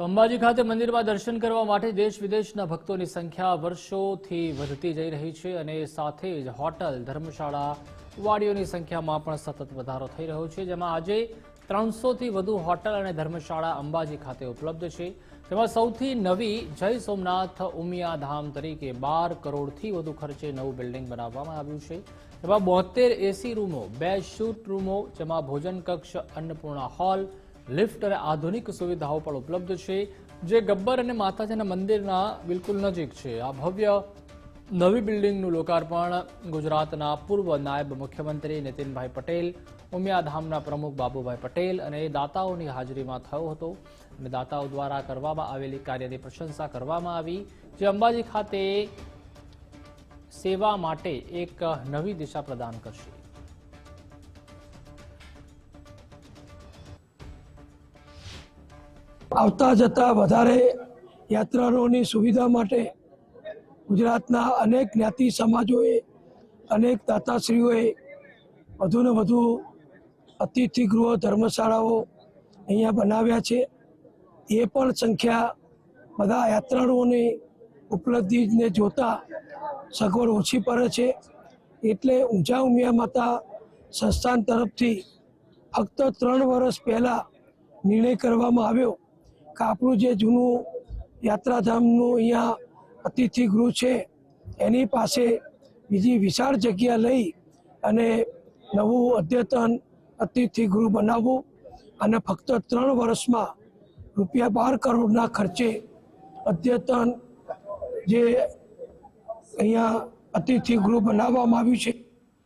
તો અંબાજી ખાતે મંદિરમાં દર્શન કરવા માટે દેશ વિદેશના ભક્તોની સંખ્યા વર્ષોથી વધતી જઈ રહી છે અને સાથે જ હોટલ, ધર્મશાળા વાડીઓની સંખ્યામાં પણ સતત વધારો થઈ રહ્યો છે, જેમાં આજે ત્રણસોથી વધુ હોટલ અને ધર્મશાળા અંબાજી ખાતે ઉપલબ્ધ છે. તેમાં સૌથી નવી જય સોમનાથ ઉમિયા ધામ તરીકે બાર કરોડથી વધુ ખર્ચે નવું બિલ્ડિંગ બનાવવામાં આવ્યું છે. તેમાં બોતેર એસી રૂમો, બે શૂટ રૂમો, જેમાં ભોજન કક્ષ, અન્નપૂર્ણા હોલ લિફ્ટ અને આધુનિક સુવિધાઓ પણ ઉપલબ્ધ છે, જે ગબ્બર અને માતાજીના મંદિરના બિલકુલ નજીક છે. આ ભવ્ય નવી બિલ્ડિંગનું લોકાર્પણ ગુજરાતના પૂર્વ નાયબ મુખ્યમંત્રી નીતિનભાઈ પટેલ, ઉમિયાધામના પ્રમુખ બાબુભાઈ પટેલ અને દાતાઓની હાજરીમાં થયો હતો. અને દાતાઓ દ્વારા કરવામાં આવેલી કાર્યની પ્રશંસા કરવામાં આવી, જે અંબાજી ખાતે સેવા માટે એક નવી દિશા પ્રદાન કરશે. આવતા જતા વધારે યાત્રાળુઓની સુવિધા માટે ગુજરાતના અનેક જ્ઞાતિ સમાજોએ, અનેક દાતાશ્રીઓએ વધુને વધુ અતિથિ ગૃહો ધર્મશાળાઓ અહીંયા બનાવ્યા છે. એ પણ સંખ્યા બધા યાત્રાળુઓની ઉપલબ્ધિને જોતા સગવડ ઓછી પડે છે. એટલે ઊંચા ઉમિયા માતા સંસ્થાન તરફથી ફક્ત ત્રણ વર્ષ પહેલાં નિર્ણય કરવામાં આવ્યો. કે જે જૂનું યાત્રાધામનું અહીંયા અતિથિ ગૃહ છે, એની પાસે બીજી વિશાળ જગ્યા લઈ અને નવું અદ્યતન અતિથિ ગૃહ બનાવવું અને ફક્ત ત્રણ વર્ષમાં રૂપિયા બાર કરોડના ખર્ચે અદ્યતન જે અહીંયા અતિથિ ગૃહ બનાવવામાં આવ્યું છે.